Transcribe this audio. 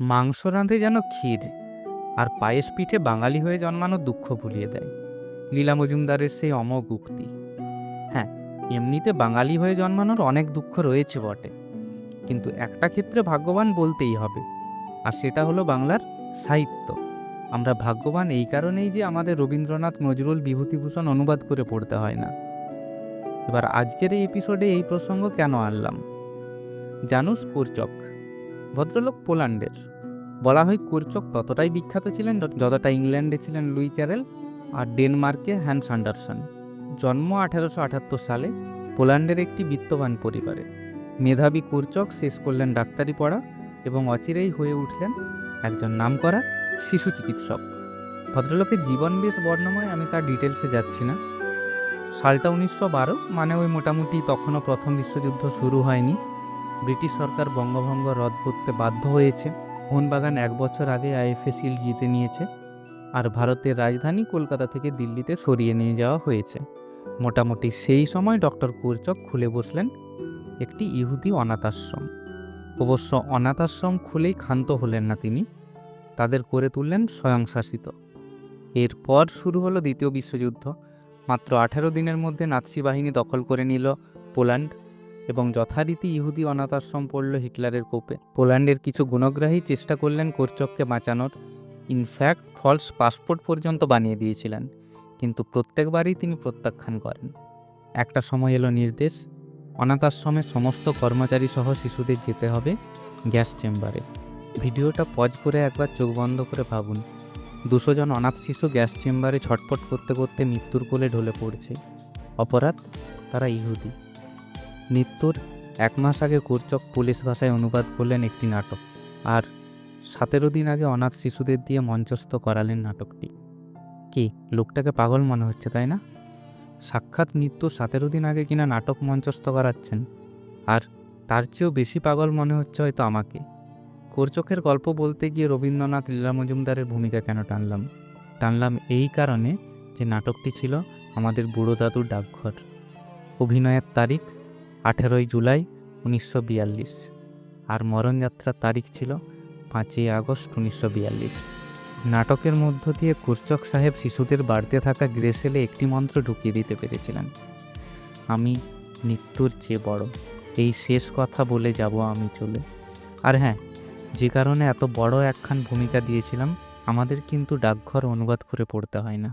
মাংস রাঁধে যেন ক্ষীর, আর পায়েস পিঠে বাঙালি হয়ে জন্মানো দুঃখ ভুলিয়ে দেয়। লীলা মজুমদারের সেই অমোঘ উক্তি। হ্যাঁ এমনিতে বাঙালি হয়ে জন্মানোর অনেক দুঃখ রয়েছে বটে, কিন্তু একটা ক্ষেত্রে ভাগ্যবান বলতেই হবে, আর সেটা হলো বাংলার সাহিত্য। আমরা ভাগ্যবান এই কারণেই যে আমাদের রবীন্দ্রনাথ নজরুল বিভূতিভূষণ অনুবাদ করে পড়তে হয় না। এবার আজকের এই এপিসোডে এই প্রসঙ্গ কেন আনলাম? জানুস কোরচক। ভদ্রলোক পোল্যান্ডের। বলা হয় কোরচক ততটাই বিখ্যাত ছিলেন যতটা ইংল্যান্ডে ছিলেন লুই ক্যারেল আর ডেনমার্কে হ্যান্স অ্যান্ডারসন জন্ম আঠারোশো আটাত্তর সালে পোল্যান্ডের একটি বিত্তবান পরিবারে। মেধাবী কোরচক শেষ করলেন ডাক্তারি পড়া এবং অচিরেই হয়ে উঠলেন একজন নামকরা শিশু চিকিৎসক। ভদ্রলোকের জীবন বেশ বর্ণময়, আমি তার ডিটেলসে যাচ্ছি না। সালটা উনিশশো বারো মানে ওই মোটামুটি তখনও প্রথম বিশ্বযুদ্ধ শুরু হয়নি। ব্রিটিশ সরকার বঙ্গভঙ্গ রদ করতে বাধ্য হয়েছে। মোহনবাগান এক বছর আগে আইএফএ শিল জিতে নিয়েছে আর ভারতের রাজধানী কলকাতা থেকে দিল্লিতে সরিয়ে নিয়ে যাওয়া হয়েছে। মোটামুটি সেই সময় ডক্টর কুরচক খুলে বসলেন একটি ইহুদি অনাথাশ্রম। অবশ্য অনাথাশ্রম খুলেই ক্ষান্ত হলেন না তিনি, তাদের করে তুললেন স্বয়ংশাসিত। এরপর শুরু হলো দ্বিতীয় বিশ্বযুদ্ধ। মাত্র আঠেরো দিনের মধ্যে নাৎসি বাহিনী দখল করে নিল পোল্যান্ড এবং যথারীতি ইহুদি অনাথাশ্রম পড়ল হিটলারের কোপে। পোল্যান্ডের কিছু গুণগ্রাহী চেষ্টা করলেন কোরচককে বাঁচানোর। ইনফ্যাক্ট ফলস পাসপোর্ট পর্যন্ত বানিয়ে দিয়েছিলেন, কিন্তু প্রত্যেকবারই তিনি প্রত্যাখ্যান করেন। একটা সময় এলো নির্দেশ অনাথাশ্রমের সমস্ত কর্মচারী সহ শিশুদের যেতে হবে গ্যাস চেম্বারে। ভিডিওটা পজ করে একবার চোখ বন্ধ করে ভাবুন, দুশো জন অনাথ শিশু গ্যাস চেম্বারে ছটফট করতে করতে মৃত্যুর কোলে ঢলে পড়ছে। অপরাধ? তারা ইহুদি। মৃত্যুর এক মাস আগে কুরচক পুলিশ ভাষায় অনুবাদ করলেন একটি নাটক আর সতেরো দিন আগে অনাথ শিশুদের দিয়ে মঞ্চস্থ করালেন নাটকটি। কি, লোকটাকে পাগল মনে হচ্ছে, তাই না? সাক্ষাৎ মৃত্যুর সতেরো দিন আগে কিনা নাটক মঞ্চস্থ করাচ্ছেন আর তার চেয়েও বেশি পাগল মনে হচ্ছে হয়তো আমাকে। কোরচকের গল্প বলতে গিয়ে রবীন্দ্রনাথ লীলা মজুমদারের ভূমিকা কেন টানলাম? টানলাম এই কারণে যে নাটকটি ছিল আমাদের বুড়ো দাদুর ডাকঘর। অভিনয়ের তারিখ আঠেরোই জুলাই উনিশশো বিয়াল্লিশ। আর মরণযাত্রার তারিখ ছিল পাঁচই আগস্ট উনিশশো বিয়াল্লিশ। নাটকের মধ্য দিয়ে কুরচক সাহেব শিশুদের বাড়তে থাকা গ্রেসেলে একটি মন্ত্র ঢুকিয়ে দিতে পেরেছিলেন। আমি মৃত্যুর চেয়ে বড়, এই শেষ কথা বলে যাব আমি চলে। আর হ্যাঁ যে কারণে এত বড় একখান ভূমিকা দিয়েছিলাম, আমাদের কিন্তু ডাকঘর অনুবাদ করে পড়তে হয় না।